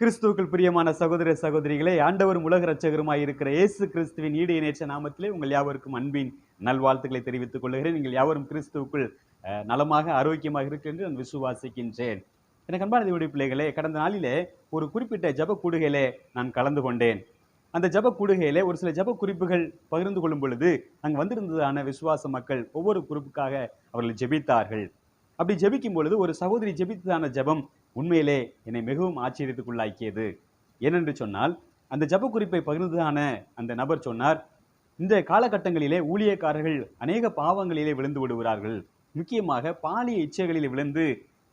கிறிஸ்துவுக்குள் பிரியமான சகோதர சகோதரிகளே ஆண்டவரும் உலக ரட்சகருமாய் இருக்கிற இயேசு கிறிஸ்துவின் ஈடு இணைச்ச நாமத்திலே உங்கள் யாவருக்கும் அன்பின் நல்வாழ்த்துக்களை தெரிவித்துக் கொள்கிறேன். நீங்கள் யாவரும் கிறிஸ்துவுக்குள் நலமாக ஆரோக்கியமாக இருக்கு என்று நான் விசுவாசிக்கின்றேன். எனக்கு அன்பான தேவடி பிள்ளைகளே கடந்த நாளிலே ஒரு குறிப்பிட்ட ஜப கூடுகையிலே நான் கலந்து கொண்டேன். அந்த ஜப கூடுகையிலே ஒரு சில ஜப குறிப்புகள் பகிர்ந்து கொள்ளும் பொழுது அங்கு வந்திருந்ததான விசுவாச மக்கள் ஒவ்வொரு குறிப்புக்காக அவர்கள் ஜெபித்தார்கள். அப்படி ஜெபிக்கும் பொழுது ஒரு சகோதரி ஜெபித்ததான ஜெபம் உண்மையிலே என்னை மிகவும் ஆச்சரியத்துக்குள்ளாக்கியது. ஏனென்று சொன்னால் அந்த ஜெப குறிப்பை பகிர்ந்ததான அந்த நபர் சொன்னார் இந்த காலகட்டங்களிலே ஊழியக்காரர்கள் அநேக பாவங்களிலே விழுந்து விடுகிறார்கள். முக்கியமாக பாலிய இச்சைகளில் விழுந்து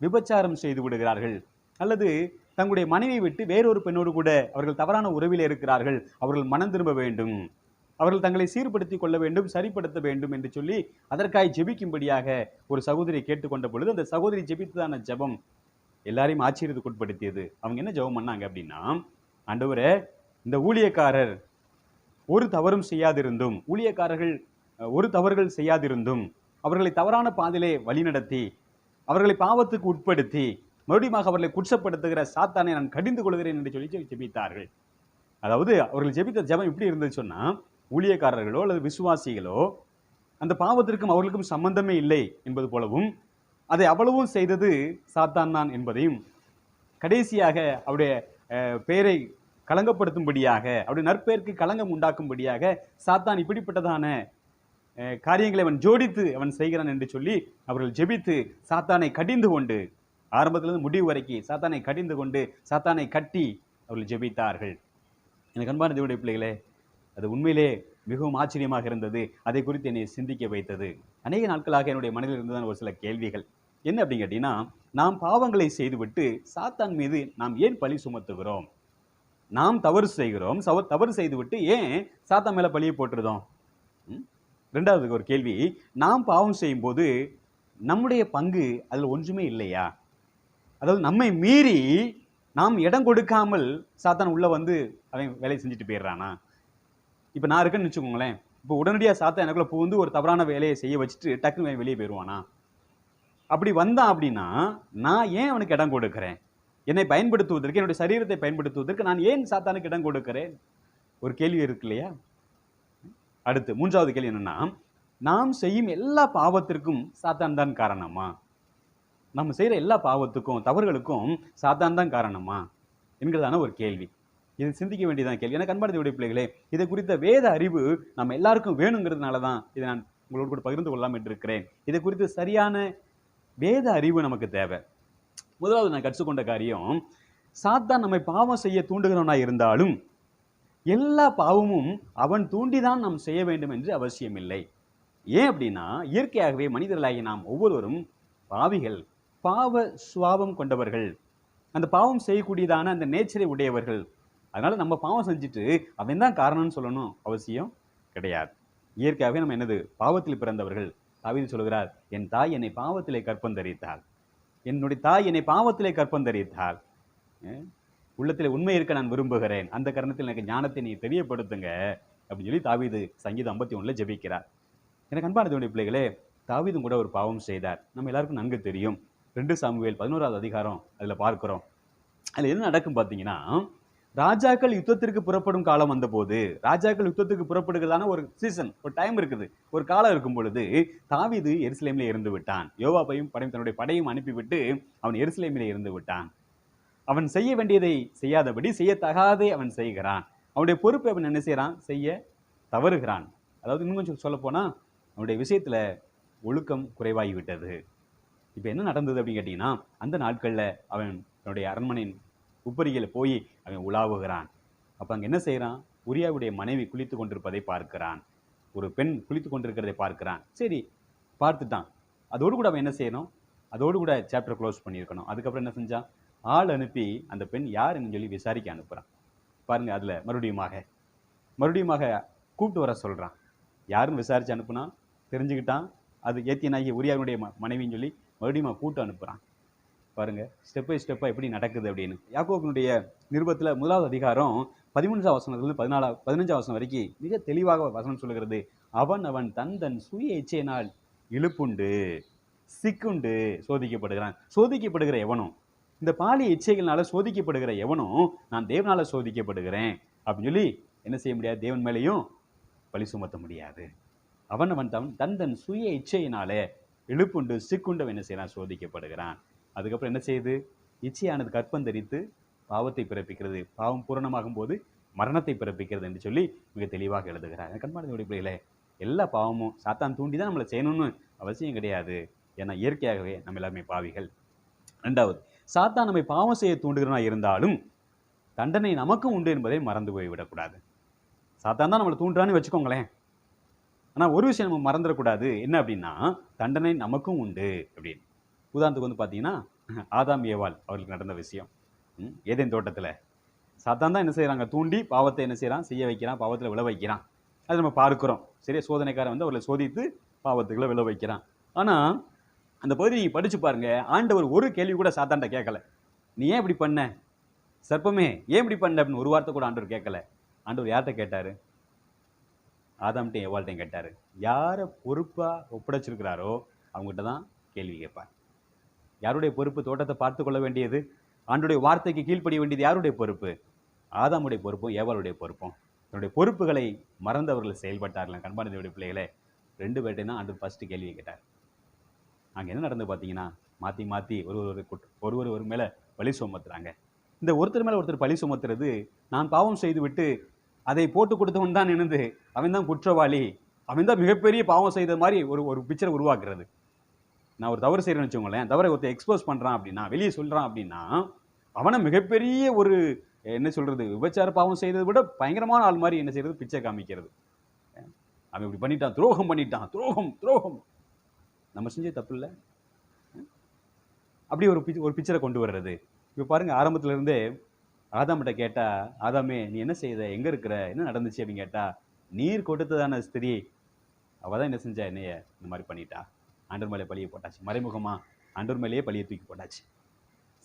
விபச்சாரம் செய்து விடுகிறார்கள். அல்லது தங்களுடைய மனைவியை விட்டு வேறொரு பெண்ணோடு கூட அவர்கள் தவறான உறவில் இருக்கிறார்கள். அவர்கள் மனம் திரும்ப வேண்டும். அவர்கள் தங்களை சீர்படுத்திக் கொள்ள வேண்டும் சரிப்படுத்த வேண்டும் என்று சொல்லி அதற்காய் ஜெபிக்கும்படியாக ஒரு சகோதரி கேட்டுக்கொண்ட பொழுது அந்த சகோதரி ஜெபித்ததான ஜெபம் எல்லாரையும் ஆச்சரியத்துக்குட்படுத்தியது. அவங்க என்ன ஜெபம் பண்ணாங்க அப்படின்னா ஆண்டவரே இந்த ஊழியக்காரர் ஒரு தவறும் செய்யாதிருந்தும் ஊழியக்காரர்கள் ஒரு தவறுகள் செய்யாதிருந்தும் அவர்களை தவறான பாதையிலே வழிநடத்தி அவர்களை பாவத்துக்கு உட்படுத்தி மறுபடியும் அவர்களை குற்றப்படுத்துகிற சாத்தானை நான் கடிந்து கொள்கிறேன் என்று சொல்லி ஜெபித்தார்கள். அதாவது அவர்கள் ஜெபித்த ஜெபம் எப்படி இருந்துச்சு சொன்னால் ஊழியக்காரர்களோ அல்லது விசுவாசிகளோ அந்த பாவத்திற்கும் அவர்களுக்கும் சம்பந்தமே இல்லை என்பது போலவும் அதை அவ்வளவும் செய்தது சாத்தான் தான் என்பதையும் கடைசியாக அவருடைய பெயரை களங்கப்படுத்தும்படியாக அவருடைய நற்பெயருக்கு களங்கம் உண்டாக்கும்படியாக சாத்தான் இப்படிப்பட்டதான காரியங்களை அவன் ஜோடித்து அவன் செய்கிறான் என்று சொல்லி அவர்கள் ஜெபித்து சாத்தானை கடிந்து கொண்டு ஆரம்பத்திலிருந்து முடிவு வரைக்கும் சாத்தானை கடிந்து கொண்டு சாத்தானை கட்டி அவர்கள் ஜெபித்தார்கள். எனக்கு அன்பான தேவடைய பிள்ளைகளே அது உண்மையிலே மிகவும் ஆச்சரியமாக இருந்தது. அதை குறித்து என்னை சிந்திக்க வைத்தது. அநேக நாட்களாக என்னுடைய மனதில் இருந்ததான ஒரு சில கேள்விகள். என்ன அப்படின்னு கேட்டீங்கன்னா நாம் பாவங்களை செய்துவிட்டு சாத்தான் மீது நாம் ஏன் பழி சுமத்துகிறோம்? நாம் தவறு செய்கிறோம். சவ தவறு செய்துவிட்டு ஏன் சாத்தான் மேலே பழியை போட்டுருதோம் ம்? ரெண்டாவது ஒரு கேள்வி. நாம் பாவம் செய்யும்போது நம்முடைய பங்கு அதில் ஒன்றுமே இல்லையா? அதாவது நம்மை மீறி நாம் இடம் கொடுக்காமல் சாத்தான் உள்ளே வந்து அவன் வேலையை செஞ்சுட்டு போயிடுறானா? இப்போ நான் இருக்கேன்னு வச்சுக்கோங்களேன். இப்போ உடனடியாக சாத்தா எனக்குள்ள பூந்து ஒரு தவறான வேலையை செய்ய வச்சுட்டு டக்குன்னு வெளியே போயிடுவானா அப்படி வந்தான் அப்படின்னா நான் ஏன் அவனுக்கு இடம் கொடுக்குறேன்? என்னை பயன்படுத்துவதற்கு என்னுடைய சரீரத்தை பயன்படுத்துவதற்கு நான் ஏன் சாத்தானுக்கு இடம் கொடுக்கிறேன்? ஒரு கேள்வி இருக்கு இல்லையா? அடுத்து மூன்றாவது கேள்வி என்னன்னா நாம் செய்யும் எல்லா பாவத்திற்கும் சாத்தான் தான் காரணமா? நம்ம செய்கிற எல்லா பாவத்துக்கும் தவறுகளுக்கும் சாத்தான் தான் காரணமா? என்கிறதான ஒரு கேள்வி. இது சிந்திக்க வேண்டியதான் கேள்வி. எனக்கு அன்பான பிள்ளைகளே இதை குறித்த வேத அறிவு நம்ம எல்லாருக்கும் வேணுங்கிறதுனால தான் இதை நான் உங்களோடு கூட பகிர்ந்து கொள்ளலாம் என்று இருக்கிறேன். இதை குறித்து சரியான வேத அறிவு நமக்கு தேவை. முதலாவது நான் கற்றுக்கொண்ட காரியம் சாத்தான் நம்மை பாவம் செய்ய தூண்டுகிறவனாக இருந்தாலும் எல்லா பாவமும் அவன் தூண்டிதான் நாம் செய்ய வேண்டும் என்று அவசியமில்லை. ஏன் அப்படின்னா இயற்கையாகவே மனிதர்களாகி நாம் ஒவ்வொருவரும் பாவிகள் பாவ சுவாபம் கொண்டவர்கள். அந்த பாவம் செய்யக்கூடியதான அந்த நேச்சரை உடையவர்கள். அதனால நம்ம பாவம் செஞ்சுட்டு அவன் தான் காரணம்னு சொல்லணும் அவசியம் கிடையாது. இயற்கையாகவே நம்ம என்னது? பாவத்தில் பிறந்தவர்கள். தாவீது சொல்கிறார் என் தாய் என்னை பாவத்திலே கற்பந்தரித்தாள் என்னுடைய தாய் என்னை பாவத்திலே கற்பந்தரித்தாள் உள்ளத்தில் உண்மை இருக்க நான் விரும்புகிறேன். அந்த கரணத்தில் எனக்கு ஞானத்தை நீ தெரியப்படுத்துங்க அப்படின்னு சொல்லி தாவீது சங்கீதம் ஐம்பத்தி ஒன்றில் ஜெபிக்கிறார். எனக்கு அன்பான பிள்ளைகளே தாவீதும் கூட ஒரு பாவம் செய்தார். நம்ம எல்லாருக்கும் நன்கு தெரியும். ரெண்டு சாமுவேல் பதினோராவது அதிகாரம் அதில் பார்க்குறோம். அதில் என்ன நடக்கும் பார்த்தீங்கன்னா ராஜாக்கள் யுத்தத்திற்கு புறப்படும் காலம் வந்தபோது ராஜாக்கள் யுத்தத்துக்கு புறப்படுகிறதான ஒரு சீசன் ஒரு டைம் இருக்குது. ஒரு காலம் இருக்கும் பொழுது தாவிது எருசலேமில் இருந்து விட்டான். யோவாப்பையும் படையும் தன்னுடைய படையும் அனுப்பிவிட்டு அவன் எருசலேமில் இருந்து விட்டான். அவன் செய்ய வேண்டியதை செய்யாதபடி செய்யத்தகாதே அவன் செய்கிறான். அவனுடைய பொறுப்பை அவன் என்ன செய்கிறான் செய்ய தவறுகிறான். அதாவது இன்னும் கொஞ்சம் சொல்லப்போனால் அவனுடைய விஷயத்தில் ஒழுக்கம் குறைவாகிவிட்டது. இப்போ என்ன நடந்தது அப்படின்னு கேட்டிங்கன்னா அந்த நாட்களில் அவன் தன்னுடைய அரண்மனையின் உப்பரிகையில் போய் அவன் உலாவுகிறான். அப்போ அங்கே என்ன செய்கிறான் உரியாவுடைய மனைவி குளித்து கொண்டிருப்பதை பார்க்கிறான். ஒரு பெண் குளித்து கொண்டிருக்கிறதை பார்க்கிறான். சரி பார்த்துட்டான். அதோடு கூட அவன் என்ன செய்யணும்? அதோடு கூட சாப்டர் க்ளோஸ் பண்ணியிருக்கணும். அதுக்கப்புறம் என்ன செஞ்சான் ஆள் அனுப்பி அந்த பெண் யாருன்னு சொல்லி விசாரிக்க அனுப்புகிறான் பாருங்கள் அதில் மறுபடியுமாக மறுபடியுமாக கூப்பிட்டு வர சொல்கிறான் யாருன்னு விசாரித்து அனுப்புனா? தெரிஞ்சுக்கிட்டான். அது ஏத்தியனாகிய உரியாவினுடைய ம மனைவின்னு சொல்லி மறுபடியும் கூப்பிட்டு அனுப்புகிறான் பாருங்கள் ஸ்டெப் பை ஸ்டெப்பாக எப்படி நடக்குது அப்படின்னு. யாக்கோபினுடைய நிருபத்தில் முதலாவது அதிகாரம் பதிமூன்றாம் வசனத்துலேருந்து பதினாலா பதினஞ்சாம் வசனம் வரைக்கும் மிக தெளிவாக வசனம் சொல்லுகிறது. அவன் அவன் தன் தன் சுய இச்சையினால் இழுப்புண்டு சிக்குண்டு சோதிக்கப்படுகிறான். சோதிக்கப்படுகிற எவனும் இந்த பாலிய இச்சைகள்னால சோதிக்கப்படுகிற எவனும் நான் தேவனால் சோதிக்கப்படுகிறேன். அப்படின்னு சொல்லி என்ன செய்ய முடியாது? தேவன் மேலேயும் பழி சுமத்த முடியாது. அவன் அவன் தன் தன் சுய இச்சையினாலே இழுப்புண்டு சிக்குண்டு என்ன செய்யலாம் சோதிக்கப்படுகிறான். அதுக்கப்புறம் என்ன செய்யுது இச்சையானது கற்பம் தரித்து பாவத்தை பிறப்பிக்கிறது. பாவம் பூரணமாகும் போது மரணத்தை பிறப்பிக்கிறது என்று சொல்லி மிக தெளிவாக எழுதுகிறார். கண்மானத்தினுடைய பிள்ளைகளே எல்லா பாவமும் சாத்தான் தூண்டி தான் நம்மளை செய்யணும்னு அவசியம் கிடையாது. ஏன்னா இயற்கையாகவே நம்ம எல்லாருமே பாவிகள். ரெண்டாவது சாத்தான் நம்மை பாவம் செய்ய தூண்டுகிறனா இருந்தாலும் தண்டனை நமக்கும் உண்டு என்பதை மறந்து போய்விடக்கூடாது சாத்தான் தான் நம்மளை தூண்டுறான்னு வச்சுக்கோங்களேன். ஆனால் ஒரு விஷயம் நம்ம மறந்துடக்கூடாது. என்ன அப்படின்னா தண்டனை நமக்கும் உண்டு அப்படின்னு. உதாரணத்துக்கு வந்து பார்த்தீங்கன்னா ஆதாம் ஏவாள் அவர்களுக்கு நடந்த விஷயம். ம், ஏதேன் தோட்டத்தில். சாத்தான் தான் என்ன செய்கிறாங்க தூண்டி பாவத்தை என்ன செய்கிறான் செய்ய வைக்கிறான் பாவத்தில் விளை வைக்கிறான். அது நம்ம பார்க்குறோம். சரியா? சோதனைக்காரன் வந்து அவர்களை சோதித்து பாவத்துக்குள்ளே விழ வைக்கிறான். ஆனால் அந்த பகுதி நீங்கள் படித்து பாருங்கள் ஆண்டவர் ஒரு கேள்வி கூட சாத்தான்ட்ட கேட்கல. நீ ஏன் இப்படி பண்ண? சர்ப்பமே ஏன் இப்படி பண்ண? அப்படின்னு ஒரு வார்த்தை கூட ஆண்டவர் கேட்கல. ஆண்டவர் யார்கிட்ட கேட்டார்? ஆதாம்கிட்டையும் எவ்வாழ்கிட்டையும் கேட்டார். யாரை பொறுப்பாக ஒப்படைச்சிருக்கிறாரோ அவங்ககிட்ட தான் கேள்வி கேட்பார். யாருடைய பொறுப்பு? தோட்டத்தை பார்த்து கொள்ள வேண்டியது. ஆண்டுடைய வார்த்தைக்கு கீழ்ப்படிய வேண்டியது யாருடைய பொறுப்பு? ஆதாமுடைய பொறுப்பும் ஏவாளுடைய பொறுப்பும். தன்னுடைய பொறுப்புகளை மறந்தவர்கள் செயல்பட்டார்கள். கண்பானதையுடைய பிள்ளைகளே ரெண்டு பேர்ட்டையும் தான் ஆண்டு ஃபஸ்ட்டு கேள்வி கேட்டார். அங்கே என்ன நடந்து பார்த்தீங்கன்னா மாற்றி மாற்றி ஒரு ஒரு ஒரு ஒரு ஒரு மேலே பழி சுமத்துறாங்க. இந்த ஒருத்தர் மேலே ஒருத்தர் பழி சுமத்துறது நான் பாவம் செய்து விட்டு அதை போட்டு கொடுத்தவன் தான் நினைந்து அவன் தான் குற்றவாளி. அவன் தான் மிகப்பெரிய பாவம் செய்த மாதிரி ஒரு ஒரு பிக்சரை உருவாக்குறது. நான் ஒரு தவறு செய்கிறேன்னு வச்சுக்கோங்களேன். தவறை ஒருத்தர் எக்ஸ்போஸ் பண்ணுறான் அப்படின்னா வெளியே சொல்கிறான் அப்படின்னா அவனை மிகப்பெரிய ஒரு என்ன சொல்கிறது விபச்சார பாவம் செய்ததை விட பயங்கரமான ஆள் மாதிரி என்ன செய்யறது பிச்சை காமிக்கிறது. அவன் இப்படி பண்ணிட்டான் துரோகம் பண்ணிட்டான் துரோகம் துரோகம். நம்ம செஞ்ச தப்பு இல்லை. அப்படி ஒரு பிச் ஒரு பிக்சரை கொண்டு வர்றது. இப்போ பாருங்க ஆரம்பத்துல இருந்தே ஆதாம்கிட்ட கேட்டா ஆதாமே நீ என்ன செய்த? எங்க இருக்கிற? என்ன நடந்துச்சு? அப்படின்னு கேட்டா நீர் கொடுத்ததான ஸ்திரீ. அவள் தான் என்ன செஞ்சா என்னைய இந்த மாதிரி பண்ணிட்டா. ஆண்டவர் மேலே பழிய போட்டாச்சு. மறைமுகமாக ஆண்டவர் மேலேயே பழியை தூக்கி போட்டாச்சு.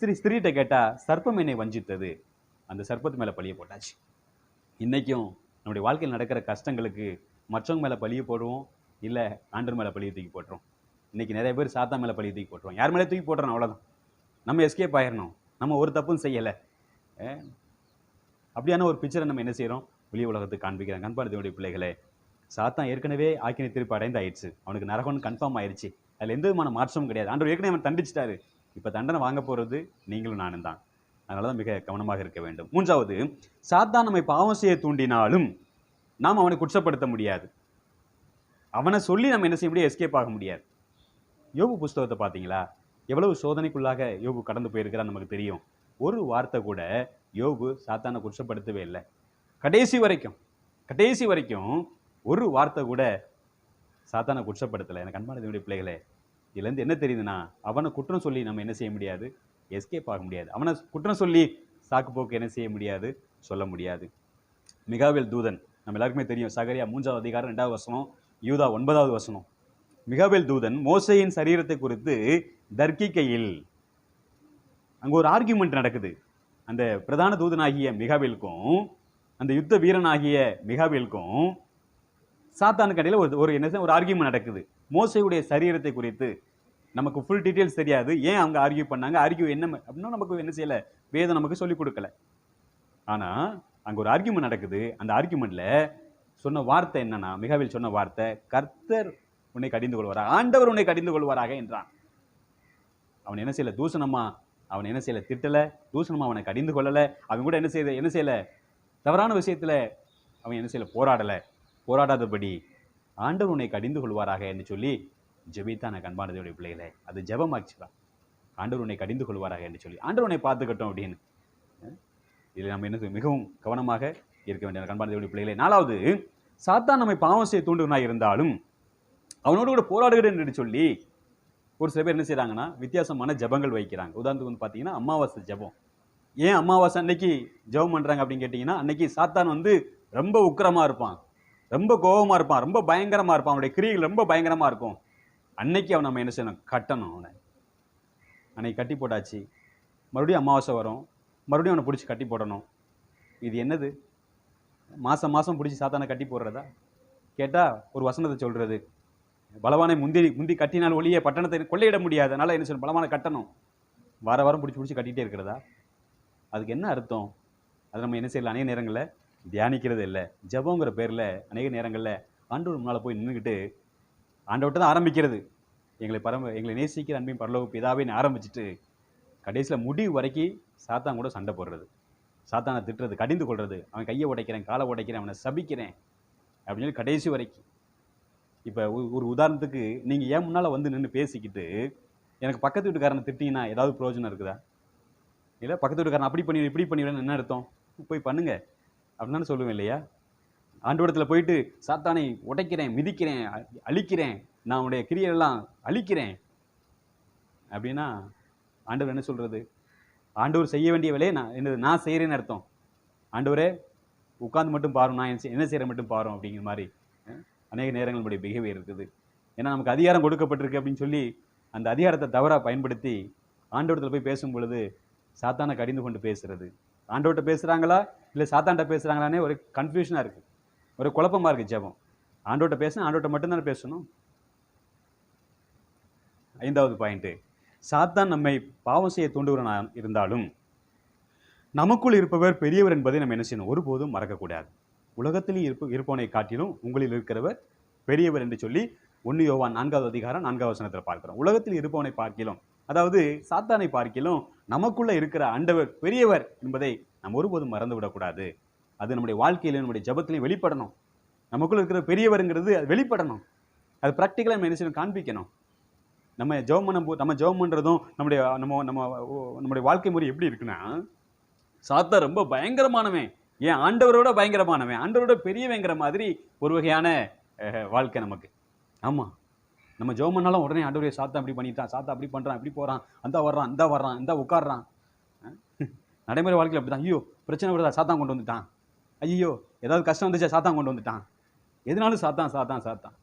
சரி ஸ்திரீட்ட கேட்டால் சர்ப்பம் என்னை வஞ்சித்தது. அந்த சர்ப்பத்து மேலே பழிய போட்டாச்சு. இன்றைக்கும் நம்முடைய வாழ்க்கையில் நடக்கிற கஷ்டங்களுக்கு மற்றவங்க மேலே பழிய போடுவோம் இல்லை ஆண்டர் மேலே பழிய தூக்கி போட்டுரும் இன்றைக்கி நிறைய பேர் சாத்தா மேலே பழிய தூக்கி போட்டுருவோம் யார் மேலே தூக்கி போட்டுறோம் அவ்வளோதான் நம்ம எஸ்கேப் ஆயிடணும் நம்ம ஒரு தப்பும் செய்யலை. அப்படியான ஒரு பிக்சரை நம்ம என்ன செய்கிறோம் வெளி உலகத்துக்கு காண்பிக்கிறோம் கண்பாடுடைய பிள்ளைகளே சாத்தான் ஏற்கனவே ஆக்கினை திருப்பி அடைந்து ஆயிடுச்சு அவனுக்கு நரகம்னு கன்ஃபார்ம் ஆயிடுச்சு அதில் எந்த விதமான மாற்றமும் கிடையாது. ஆண்டவர் ஏற்கனவே அவன் தண்டிச்சிட்டாரு. இப்போ தண்டனை வாங்க போகிறது நீங்களும் நானும் தான். அதனால தான் மிக கவனமாக இருக்க வேண்டும். மூன்றாவது சாத்தான் நம்மை பாவம் செய்ய தூண்டினாலும் நாம் அவனை குற்றப்படுத்த முடியாது. அவனை சொல்லி நம்ம என்ன செய்ய முடியாது? எஸ்கேப் ஆக முடியாது. யோபு புஸ்தகத்தை பார்த்தீங்களா? எவ்வளவு சோதனைக்குள்ளாக யோபு கடந்து போயிருக்கிறான்னு நமக்கு தெரியும். ஒரு வார்த்தை கூட யோபு சாத்தானை குற்றப்படுத்தவே இல்லை. கடைசி வரைக்கும் கடைசி வரைக்கும் ஒரு வார்த்தை கூட சாத்தானை குற்றப்படுத்தலை. எனக்கு அன்பான தேவனுடைய பிள்ளைகளே இதுலேருந்து என்ன தெரியுதுன்னா அவனை குற்றம் சொல்லி நம்ம என்ன செய்ய முடியாது? எஸ்கேப் ஆக முடியாது. அவனை குற்றம் சொல்லி சாக்கு போக்கு என்ன செய்ய முடியாது? சொல்ல முடியாது. மிகாவேல் தூதன் நம்ம எல்லாருக்குமே தெரியும் சகரியா மூன்றாவது அதிகாரம் ரெண்டாவது வசனம் யூதா ஒன்பதாவது வசனம். மிகாவேல் தூதன் மோசையின் சரீரத்தை குறித்து தர்க்கிக்கையில் அங்கே ஒரு ஆர்கியூமெண்ட் நடக்குது. அந்த பிரதான தூதனாகிய மிகாவேலுக்கும் அந்த யுத்த வீரனாகிய மிகாவேலுக்கும் சாத்தானுக்கு இடையில் ஒரு ஒரு என்ன ஒரு ஆர்கியூமெண்ட் நடக்குது. மோசையுடைய சரீரத்தை குறித்து நமக்கு ஃபுல் டீட்டெயில்ஸ் தெரியாது. ஏன் அவங்க ஆர்கியூ பண்ணாங்க? ஆர்கியூ என்ன அப்படின்னா நமக்கு என்ன செய்யல? வேதம் நமக்கு சொல்லிக் கொடுக்கல. ஆனா அங்க ஒரு ஆர்கியூமெண்ட் நடக்குது. அந்த ஆர்கியூமெண்ட்ல சொன்ன வார்த்தை என்னன்னா மிகாவில் சொன்ன வார்த்தை கர்த்தர் உன்னை கடிந்து கொள்வாராக ஆண்டவர் உன்னை கடிந்து கொள்வாராக என்றான். அவன் என்ன செய்யல? தூசணமா அவன் என்ன செய்யல? திட்டல. தூசணமா அவனை கடிந்து கொள்ளலை. அவன் கூட என்ன செய்யல என்ன செய்யல? தவறான விஷயத்துல அவன் என்ன செய்யல? போராடலை. போராடாதபடி ஆண்டவர் உன்னை கடிந்து கொள்வாராக என்று சொல்லி ஜெபித்தான் கண்பானதையுடைய பிள்ளைகளை. அது ஜெபம் ஆக்சுவலா ஆண்டவர் உன்னை கடிந்து கொள்வாராக என்று சொல்லி. ஆண்டவர் உன்னை பார்த்துக்கட்டும் அப்படின்னு. இதில் நம்ம என்ன செய்ய- மிகவும் கவனமாக இருக்க வேண்டிய கண்பான பிள்ளைகளை. நாலாவது சாத்தான் நம்மை பாவம் செய்ய தூண்டுவனாக இருந்தாலும் அவனோடு கூட போராடுகிறேன் என்று சொல்லி ஒரு சில பேர் என்ன செய்கிறாங்கன்னா வித்தியாசமான ஜெபங்கள் வைக்கிறாங்க. உதாரணத்துக்கு வந்து பார்த்தீங்கன்னா அமாவாசை ஜெபம். ஏன் அமாவாசை அன்னைக்கு ஜெபம் பண்ணுறாங்க அப்படின்னு கேட்டிங்கன்னா அன்னைக்கு சாத்தான் வந்து ரொம்ப உக்கிரமாக இருப்பான். ரொம்ப கோபமாக இருப்பான் ரொம்ப பயங்கரமாக இருப்பான். அவனுடைய கிரியைகள் ரொம்ப பயங்கரமாக இருக்கும். அன்னைக்கு அவன் நம்ம என்ன செய்யணும்? கட்டணும் அவனை. அன்னைக்கு கட்டி போட்டாச்சு. மறுபடியும் அமாவாசை வரும். மறுபடியும் அவனை பிடிச்சி கட்டி போடணும். இது என்னது? மாதம் மாதம் பிடிச்சி சாத்தானை கட்டி போடுறதா? கேட்டால் ஒரு வசனத்தை சொல்கிறது பலவானை முந்தி முந்தி கட்டினால் ஒளியே பட்டணத்தை கொள்ளையிட முடியாது. அதனால் என்ன சொல்லணும் பலமான கட்டணும். வார வாரம் பிடிச்சி பிடிச்சி கட்டிகிட்டே இருக்கிறதா? அதுக்கு என்ன அர்த்தம்? அது நம்ம என்ன செய்யலாம்? அநேக நேரங்களில் தியானிக்கிறது இல்லை. ஜெபங்கிற பேரில் அநேக நேரங்களில் ஆண்டவர் முன்னால் போய் நின்றுக்கிட்டு ஆண்டவர்கிட்ட தான் ஆரம்பிக்கிறது. எங்களை பரம எங்களை நேசிக்கிற அன்பின் பரலோக பிதாவேன்னு ஆரம்பிச்சிட்டு கடைசியில் முடிவு வரைக்கும் சாத்தான் கூட சண்டை போடுறது. சாத்தானை திட்டுறது கடிந்து கொள்வது அவன் கையை உடைக்கிறேன் காலை உடைக்கிறேன் அவனை சபிக்கிறேன் அப்படின்னு சொல்லி கடைசி வரைக்கும். இப்போ ஒரு உதாரணத்துக்கு நீங்கள் ஏன் முன்னால் வந்து நின்று பேசிக்கிட்டு எனக்கு பக்கத்து வீட்டுக்காரனை திட்டிங்கன்னா ஏதாவது பிரயோஜனம் இருக்குதா? இல்லை பக்கத்து வீட்டுக்காரன் அப்படி பண்ணி இப்படி பண்ணிடுறேன்னு என்ன அர்த்தம்? போய் பண்ணுங்கள் அப்படின்னு தானே சொல்லுவேன் இல்லையா? ஆண்டவரத்தில் போயிட்டு சாத்தானை உடைக்கிறேன் மிதிக்கிறேன் அழிக்கிறேன் நான் உன்னுடைய கிரியெல்லாம் அழிக்கிறேன். அப்படின்னா ஆண்டவர் என்ன சொல்கிறது ஆண்டவர் செய்ய வேண்டிய வேலையை நான் என்னது நான் செய்கிறேன்னு அர்த்தம். ஆண்டவரே உட்காந்து மட்டும் பாரும் நான் என்ன செய்- என்ன செய்கிறேன் மட்டும் பாரும் அப்படிங்கிற மாதிரி அநேக நேரங்கள் நம்முடைய பிஹேவியர் இருக்குது. ஏன்னா நமக்கு அதிகாரம் கொடுக்கப்பட்டிருக்கு அப்படின்னு சொல்லி அந்த அதிகாரத்தை தவறாக பயன்படுத்தி ஆண்டவரத்தில் போய் பேசும் பொழுது சாத்தானை கடிந்து கொண்டு பேசுறது. ஆண்டவர்கிட்ட பேசுகிறாங்களா இல்லை சாத்தான்கிட்ட பேசுகிறாங்களானே ஒரு கன்ஃபியூஷனாக இருக்குது ஒரு குழப்பமா இருக்குது ஜெபம். ஆண்டோட்ட பேசணும் ஆண்டோட்ட மட்டும்தானே பேசணும்? ஐந்தாவது பாயிண்ட்டு சாத்தான் நம்மை பாவம் செய்ய தூண்டுகிறனா இருந்தாலும் நமக்குள் இருப்பவர் பெரியவர் என்பதை நம்ம என்ன செய்யணும்? ஒருபோதும் மறக்கக்கூடாது. உலகத்திலும் இருப்ப இருப்பவனை காட்டிலும் உங்களில் இருக்கிறவர் பெரியவர் என்று சொல்லி ஒன்று யோவான் நான்காவது அதிகாரம் நான்காவது வசனத்தில் பார்க்கிறோம். உலகத்தில் இருப்பவனை பார்க்கிலும் அதாவது சாத்தானை பார்க்கிலும் நமக்குள்ளே இருக்கிற ஆண்டவர் பெரியவர் என்பதை நம்ம ஒருபோதும் மறந்து விடக்கூடாது அது நம்முடைய வாழ்க்கையிலும் நம்முடைய ஜபத்திலையும் வெளிப்படணும். நமக்குள்ள இருக்கிற பெரியவருங்கிறது அது வெளிப்படணும். அது ப்ராக்டிக்கலாக நம்ம என்ன செய்யணும்? காண்பிக்கணும். நம்ம ஜெபம் பண்ண நம்ம ஜெபம் பண்ணுறதும் நம்முடைய நம்ம நம்ம நம்முடைய வாழ்க்கை முறை எப்படி இருக்குன்னா சாத்தா ரொம்ப பயங்கரமானவன். ஏன்? ஆண்டவரோட பயங்கரமானவன். ஆண்டவரோட பெரியவங்கிற மாதிரி ஒரு வகையான வாழ்க்கை நமக்கு. ஆமாம் நம்ம ஜெபம் பண்ணாலும் உடனே ஆண்டவரே சாத்தா அப்படி பண்ணிட்டான் சாத்தா அப்படி பண்ணுறான் இப்படி போகிறான் அந்த வர்றான் இந்த வர்றான் இந்த உட்காடுறான் நடைமுறை வாழ்க்கையில் அப்படி தான் ஐயோ பிரச்சனை வருதா? சாத்தான் கொண்டு வந்துட்டான். ஐயோ ஏதாவது கஷ்டம் வந்துச்சா? சாத்தான் கொண்டு வந்துட்டான். எதுனாலும் சாத்தான் சாத்தான் சாத்தான்.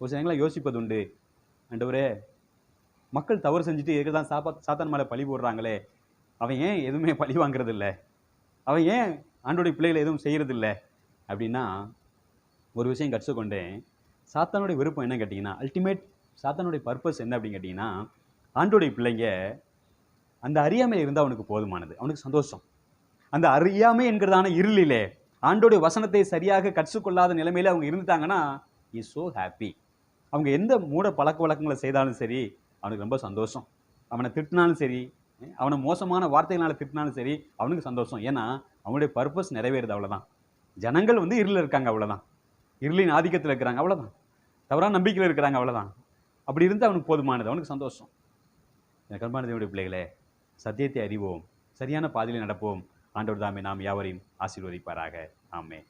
ஒரு சில யோசிப்பது உண்டு. ஆண்டவரே மக்கள் தவறு செஞ்சுட்டு எதுக்கு தான் சாப்பா சாத்தான் மேலே பழி போடுறாங்களே? அவன் ஏன் எதுவுமே பழி வாங்குறது இல்லை அவன் ஏன் ஆண்டோடைய பிள்ளைகளை எதுவும் செய்கிறது இல்லை அப்படின்னா ஒரு விஷயம் கற்றுக்கொண்டேன். சாத்தானுடைய விருப்பம் என்ன கேட்டிங்கன்னா அல்டிமேட் சாத்தானுடைய பர்பஸ் என்ன அப்படின்னு கேட்டிங்கன்னா ஆண்டோடைய பிள்ளைங்க அந்த அறியாமையில் இருந்தால் அவனுக்கு போதுமானது. அவனுக்கு சந்தோஷம். அந்த அறியாமை என்கிறதான இருளிலே ஆண்டோடைய வசனத்தை சரியாக கற்றுக்கொள்ளாத நிலைமையில் அவங்க இருந்துட்டாங்கன்னா இஸ் ஸோ ஹாப்பி அவங்க எந்த மூட பழக்க வழக்கங்களை செய்தாலும் சரி அவனுக்கு ரொம்ப சந்தோஷம். அவனை திட்டினாலும் சரி அவனை மோசமான வார்த்தைகளால் திட்டினாலும் சரி அவனுக்கு சந்தோஷம். ஏன்னா அவனுடைய பர்பஸ் நிறைவேறுது அவ்வளோதான் ஜனங்கள் வந்து இருளில் இருக்காங்க அவ்வளோதான் இருளின் ஆதிக்கத்தில் இருக்கிறாங்க அவ்வளோதான் தவறான நம்பிக்கையில் இருக்கிறாங்க அவ்வளோதான் அப்படி இருந்து அவனுக்கு போதுமானது அவனுக்கு சந்தோஷம். எனக்கு அன்பான தேவனுடைய பிள்ளைகளே சத்தியத்தை அறிவோம். சரியான பாதையில் நடப்போம். ஆண்டவர் தாமே நாம் யாவரையும் ஆசீர்வதிப்பாராக. ஆமே